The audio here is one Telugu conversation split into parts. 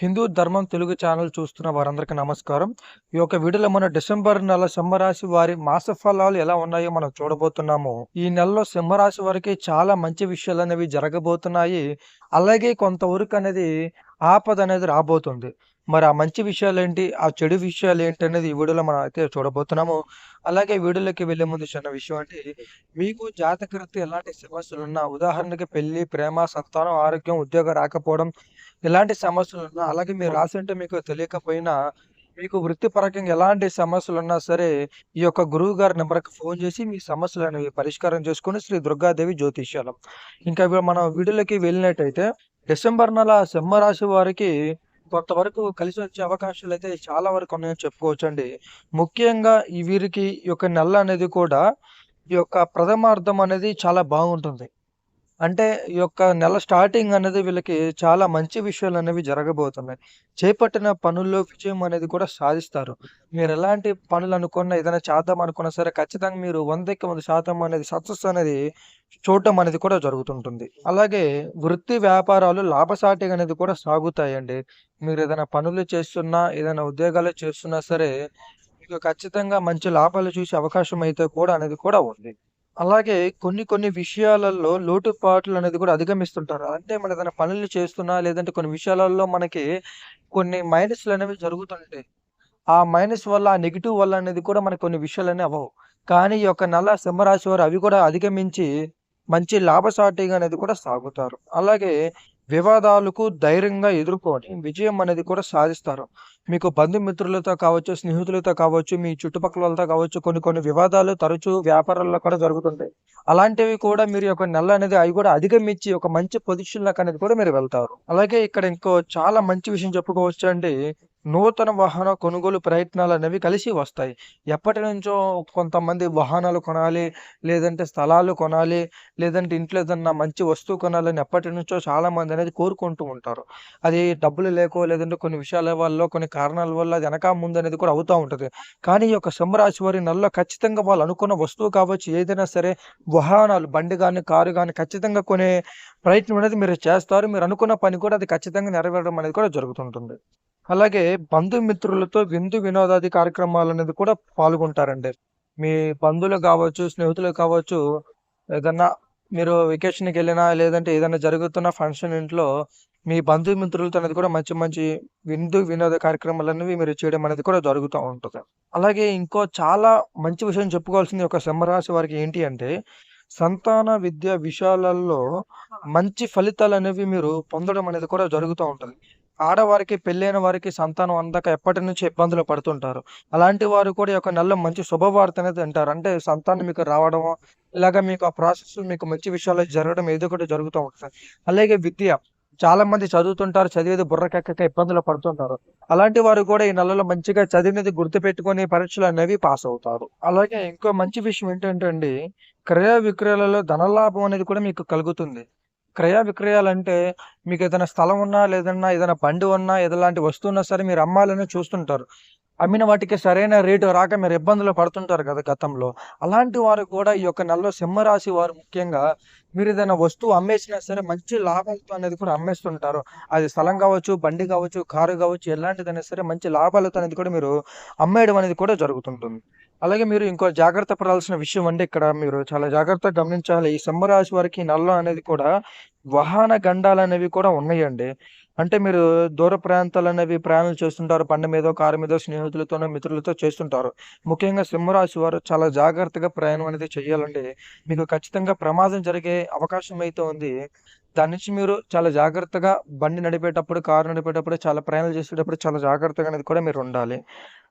హిందూ ధర్మం తెలుగు ఛానల్ చూస్తున్న వారందరికీ నమస్కారం. ఈ యొక్క వీడియోలో మన డిసెంబర్ నెల సింహరాశి వారి మాస ఫలాలు ఎలా ఉన్నాయో మనం చూడబోతున్నాము. ఈ నెలలో సింహరాశి వారికి చాలా మంచి విషయాలు అనేవి జరగబోతున్నాయి. అలాగే కొంతవరకు అనేది ఆపద అనేది రాబోతుంది. మరి ఆ మంచి విషయాలేంటి? ఆ చెడు విషయాలేంటి? అనేది ఈ వీడియోలో మనం అయితే చూడబోతున్నాము. అలాగే వీడియోలోకి వెళ్ళే ముందు చిన్న విషయం అంటే మీకు జాతకృతి ఎలాంటి సమస్యలు ఉన్నా ఉదాహరణకి పెళ్ళి, ప్రేమ, సంతానం, ఆరోగ్యం, ఉద్యోగం రాకపోవడం ఇలాంటి సమస్యలున్నా అలాగే మీరు రాశి అంటే మీకు తెలియకపోయినా మీకు వృత్తిపరకంగా ఎలాంటి సమస్యలు ఉన్నా సరే ఈ యొక్క గురువు గారి నెంబర్కి ఫోన్ చేసి మీ సమస్యలు అనేవి పరిష్కారం చేసుకుని శ్రీ దుర్గాదేవి జ్యోతిష్యాలం ఇంకా మనం వీడియోలోకి వెళ్ళినట్టయితే డిసెంబర్ నెల సింహరాశి వారికి కొంతవరకు కలిసి వచ్చే అవకాశాలు అయితే చాలా వరకు ఉన్నాయని చెప్పుకోవచ్చండి. ముఖ్యంగా ఈ వీరికి ఈ యొక్క నెల అనేది కూడా ఈ యొక్క ప్రథమార్థం అనేది చాలా బాగుంటుంది. అంటే ఈ యొక్క నెల స్టార్టింగ్ అనేది వీళ్ళకి చాలా మంచి విషయాలు అనేవి జరగబోతున్నాయి. చేపట్టిన పనుల్లో విజయం అనేది కూడా సాధిస్తారు. మీరు ఎలాంటి పనులు అనుకున్నా ఏదైనా చేద్దాం అనుకున్నా సరే ఖచ్చితంగా మీరు 100కి 100% అనేది సక్సెస్ అనేది చూడటం అనేది కూడా జరుగుతుంటుంది. అలాగే వృత్తి వ్యాపారాలు లాభసాటి అనేది కూడా సాగుతాయండి. మీరు ఏదైనా పనులు చేస్తున్నా, ఏదైనా ఉద్యోగాలు చేస్తున్నా సరే మీకు ఖచ్చితంగా మంచి లాభాలు చూసే అవకాశం అయితే కూడా అనేది కూడా ఉంది. అలాగే కొన్ని కొన్ని విషయాలలో లోటుపాట్లు అనేది కూడా అధిగమిస్తుంటారు. అంటే మనం ఏదైనా పనులు చేస్తున్నా లేదంటే కొన్ని విషయాలలో మనకి కొన్ని మైనస్లు అనేవి జరుగుతుంటాయి. ఆ మైనస్ వల్ల, ఆ నెగిటివ్ వల్ల అనేది కూడా మనకి కొన్ని విషయాలనేవి అవ్వవు. కానీ ఈ యొక్క నెల సింహరాశి వారు అవి కూడా అధిగమించి మంచి లాభసాటిగా అనేది కూడా సాగుతారు. అలాగే వివాదాలకు ధైర్యంగా ఎదుర్కొని విజయం అనేది కూడా సాధిస్తారు. మీకు బంధుమిత్రులతో కావచ్చు, స్నేహితులతో కావచ్చు, మీ చుట్టుపక్కల వాళ్ళతో కావచ్చు కొన్ని కొన్ని వివాదాలు తరచూ వ్యాపారాల్లో కూడా జరుగుతుంటాయి. అలాంటివి కూడా మీరు ఒక నెల అనేది అవి కూడా అధిగమించి ఒక మంచి పొజిషన్ లాగా అనేది కూడా మీరు వెళ్తారు. అలాగే ఇక్కడ ఇంకో చాలా మంచి విషయం చెప్పుకోవచ్చు అండి నూతన వాహన కొనుగోలు ప్రయత్నాలు అనేవి కలిసి వస్తాయి. ఎప్పటినుంచో కొంతమంది వాహనాలు కొనాలి, లేదంటే స్థలాలు కొనాలి, లేదంటే ఇంట్లో ఏదన్నా మంచి వస్తువు కొనాలని ఎప్పటి నుంచో చాలామంది అనేది కోరుకుంటూ ఉంటారు. అది డబ్బులు లేకో లేదంటే కొన్ని విషయాల వల్ల కొన్ని కారణాల వల్ల అది వెనక ముందు అనేది కూడా అవుతూ ఉంటుంది కానీ ఈ యొక్క సింహరాశి వారి నెలలో ఖచ్చితంగా వాళ్ళు అనుకున్న వస్తువు కావచ్చు, ఏదైనా సరే వాహనాలు బండి కానీ కారు కానీ ఖచ్చితంగా కొనే ప్రయత్నం అనేది మీరు చేస్తారు. మీరు అనుకున్న పని కూడా అది ఖచ్చితంగా నెరవేరడం అనేది కూడా జరుగుతుంటుంది. అలాగే బంధుమిత్రులతో విందు వినోదాది కార్యక్రమాలు అనేది కూడా పాల్గొంటారండి. మీ బంధువులు కావచ్చు, స్నేహితులు కావచ్చు, ఏదన్నా మీరు వెకేషన్కి వెళ్ళినా లేదంటే ఏదైనా జరుగుతున్న ఫంక్షన్ ఇంట్లో మీ బంధుమిత్రులతో అనేది కూడా మంచి మంచి విందు వినోద కార్యక్రమాలు అనేవి మీరు చేయడం అనేది కూడా జరుగుతూ ఉంటుంది అలాగే ఇంకో చాలా మంచి విషయం చెప్పుకోవాల్సింది ఒక సింహరాశి వారికి ఏంటి అంటే సంతాన విద్య విషయాలలో మంచి ఫలితాలు అనేవి మీరు పొందడం అనేది కూడా జరుగుతూ ఉంటుంది ఆడవారికి పెళ్ళైన వారికి సంతానం అందక ఎప్పటి నుంచి ఇబ్బందులు పడుతుంటారు. అలాంటి వారు కూడా ఒక యొక్క నెలలో మంచి శుభవార్త అనేది అంటారు అంటే సంతానం మీకు రావడం ఇలాగ మీకు ఆ ప్రాసెస్ మీకు మంచి విషయాలు జరగడం ఏదో ఒకటి జరుగుతూ ఉంటుంది అలాగే విద్య చాలా మంది చదువుతుంటారు. చదివేది బుర్రకెక్కక ఇబ్బందులు పడుతుంటారు. అలాంటి వారు కూడా ఈ నెలలో మంచిగా చదివినది గుర్తుపెట్టుకొని పరీక్షలు అనేవి పాస్ అవుతారు. అలాగే ఇంకో మంచి విషయం ఏంటంటే అండి, క్రయ విక్రయాలలో ధనలాభం అనేది కూడా మీకు కలుగుతుంది. క్రయ విక్రయాలంటే మీకు ఏదైనా స్థలం ఉన్నా, లేదన్నా ఏదైనా బండి ఉన్నా, ఏదలాంటి వస్తువు ఉన్నా సరే మీరు అమ్మాలని చూస్తుంటారు. అమ్మిన వాటికి సరైన రేటు రాక మీరు ఇబ్బందులు పడుతుంటారు కదా గతంలో. అలాంటి వారు కూడా ఈ యొక్క నెలలో సింహరాశి వారు ముఖ్యంగా మీరు ఏదైనా వస్తువు అమ్మేసినా సరే మంచి లాభాలతో అనేది కూడా అమ్మేస్తుంటారు. అది స్థలం కావచ్చు, బండి కావచ్చు, కారు కావచ్చు ఎలాంటిదైనా సరే మంచి లాభాలతో అనేది కూడా మీరు అమ్మేయడం అనేది కూడా జరుగుతుంటుంది. అలాగే మీరు ఇంకో జాగ్రత్త పడాల్సిన విషయం అంటే ఇక్కడ మీరు చాలా జాగ్రత్తగా గమనించాలి. ఈ సింహరాశి వారికి నల్ల అనేది కూడా వాహన గండాలు అనేవి కూడా ఉన్నాయండి. అంటే మీరు దూర ప్రాంతాలు అనేవి ప్రయాణాలు చేస్తుంటారు. బండి మీదో, కారు మీదో స్నేహితులతోనో, మిత్రులతో చేస్తుంటారు. ముఖ్యంగా సింహరాశి వారు చాలా జాగ్రత్తగా ప్రయాణం అనేది చేయాలండి. మీకు ఖచ్చితంగా ప్రమాదం జరిగే అవకాశం అయితే ఉంది. దాని నుంచి మీరు చాలా జాగ్రత్తగా బండి నడిపేటప్పుడు, కారు నడిపేటప్పుడు, చాలా ప్రయాణాలు చేసేటప్పుడు చాలా జాగ్రత్తగా అనేది కూడా మీరు ఉండాలి.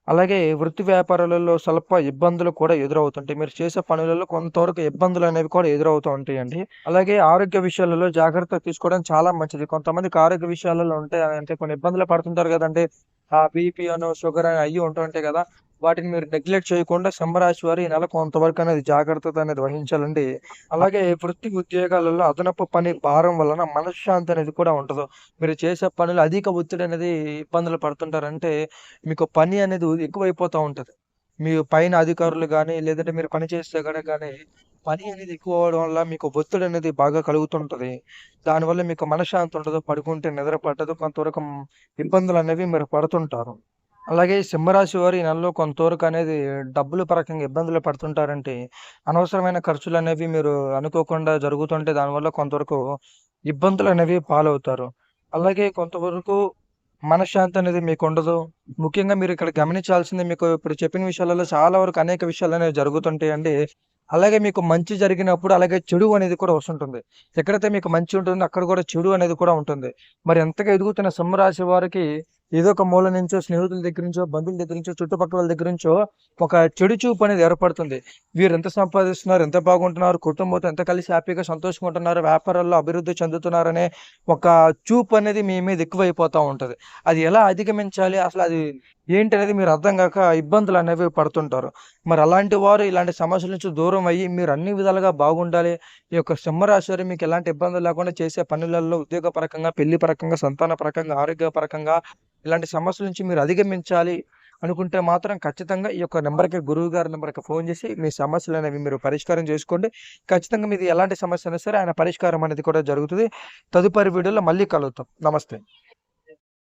అలాగే వృత్తి వ్యాపారాలలో స్వల్ప ఇబ్బందులు కూడా ఎదురవుతుంటాయి. మీరు చేసే పనులలో కొంతవరకు ఇబ్బందులు అనేవి కూడా ఎదురవుతూ ఉంటాయండి. అలాగే ఆరోగ్య విషయాలలో జాగ్రత్త తీసుకోవడం చాలా మంచిది. కొంతమందికి ఆరోగ్య విషయాలలో ఉంటాయి అంటే కొన్ని ఇబ్బందులు పడుతుంటారు కదండి ఆ బీపీ అను షుగర్ అని అయ్యి ఉంటుంటాయి కదా! వాటిని మీరు నెగ్లెక్ట్ చేయకుండా సింహరాశి వారు ఈ నెల కొంతవరకు అనేది జాగ్రత్తత అనేది వహించాలండి. అలాగే వృత్తి ఉద్యోగాలలో అదనపు పని భారం వలన మనశ్శాంతి అనేది కూడా ఉండదు. మీరు చేసే పనులు అధిక ఒత్తిడి అనేది ఇబ్బందులు పడుతుంటారంటే మీకు పని అనేది ఎక్కువైపోతూ ఉంటుంది మీ పైన అధికారులు కానీ లేదంటే మీరు పని చేసే కాడ కానీ పని అనేది ఎక్కువ అవడం వల్ల మీకు ఒత్తిడి అనేది బాగా కలుగుతుంటుంది దానివల్ల మీకు మనశ్శాంతి ఉండదు. పడుకుంటే నిద్ర పట్టదు. కొంతవరకు ఇబ్బందులు అనేవి మీరు పడుతుంటారు. అలాగే సింహరాశి వారు ఈ నెలలో కొంతవరకు అనేది డబ్బులు పరకంగా ఇబ్బందులు పడుతుంటారంటే, అనవసరమైన ఖర్చులు అనేవి మీరు అనుకోకుండా జరుగుతుంటే దానివల్ల కొంతవరకు ఇబ్బందులు అనేవి పాలవుతారు. అలాగే కొంతవరకు మనశ్శాంతి అనేది మీకు ఉండదు ముఖ్యంగా మీరు ఇక్కడ గమనించాల్సింది మీకు ఇప్పుడు చెప్పిన విషయాలలో చాలా వరకు అనేక విషయాలు అనేవి జరుగుతుంటాయండి. అలాగే మీకు మంచి జరిగినప్పుడు అలాగే చెడు అనేది కూడా వస్తుంటుంది. ఎక్కడైతే మీకు మంచి ఉంటుందో అక్కడ కూడా చెడు అనేది కూడా ఉంటుంది. మరి ఎంతగా ఎదుగుతున్న సింహరాశి వారికి ఏదో ఒక మూల నుంచో, స్నేహితుల దగ్గర నుంచో, బంధువుల దగ్గర నుంచో, చుట్టుపక్కల దగ్గర నుంచో ఒక చెడు చూపు అనేది ఏర్పడుతుంది. వీరెంత సంపాదిస్తున్నారు, ఎంత బాగుంటున్నారు, కుటుంబంతో ఎంత కలిసి హ్యాపీగా సంతోషంగా ఉంటున్నారు, వ్యాపారాల్లో అభివృద్ధి చెందుతున్నారనే ఒక చూపు అనేది మీ మీద ఎక్కువైపోతూ ఉంటది. అది ఎలా అధిగమించాలి, అసలు అది ఏంటనేది మీరు అర్థం కాక ఇబ్బందులు అనేవి పడుతుంటారు. మరి అలాంటి వారు ఇలాంటి సమస్యల నుంచి దూరం అయ్యి మీరు అన్ని విధాలుగా బాగుండాలి. ఈ యొక్క సింహరాశి మీకు ఎలాంటి ఇబ్బందులు లేకుండా చేసే పనులలో ఉద్యోగపరకంగా, పెళ్ళి పరకంగా, సంతాన పరకంగా, ఆరోగ్యపరకంగా ఇలాంటి సమస్యల నుంచి మీరు అధిగమించాలి అనుకుంటే మాత్రం ఖచ్చితంగా ఈ యొక్క నెంబర్కే గురువు గారి నెంబర్కి ఫోన్ చేసి మీ సమస్యలు అనేవి మీరు పరిష్కారం చేసుకోండి. ఖచ్చితంగా మీది ఎలాంటి సమస్య అయినా సరే ఆయన పరిష్కారం అనేది కూడా జరుగుతుంది తదుపరి వీడియోలో మళ్ళీ కలుగుతాం నమస్తే.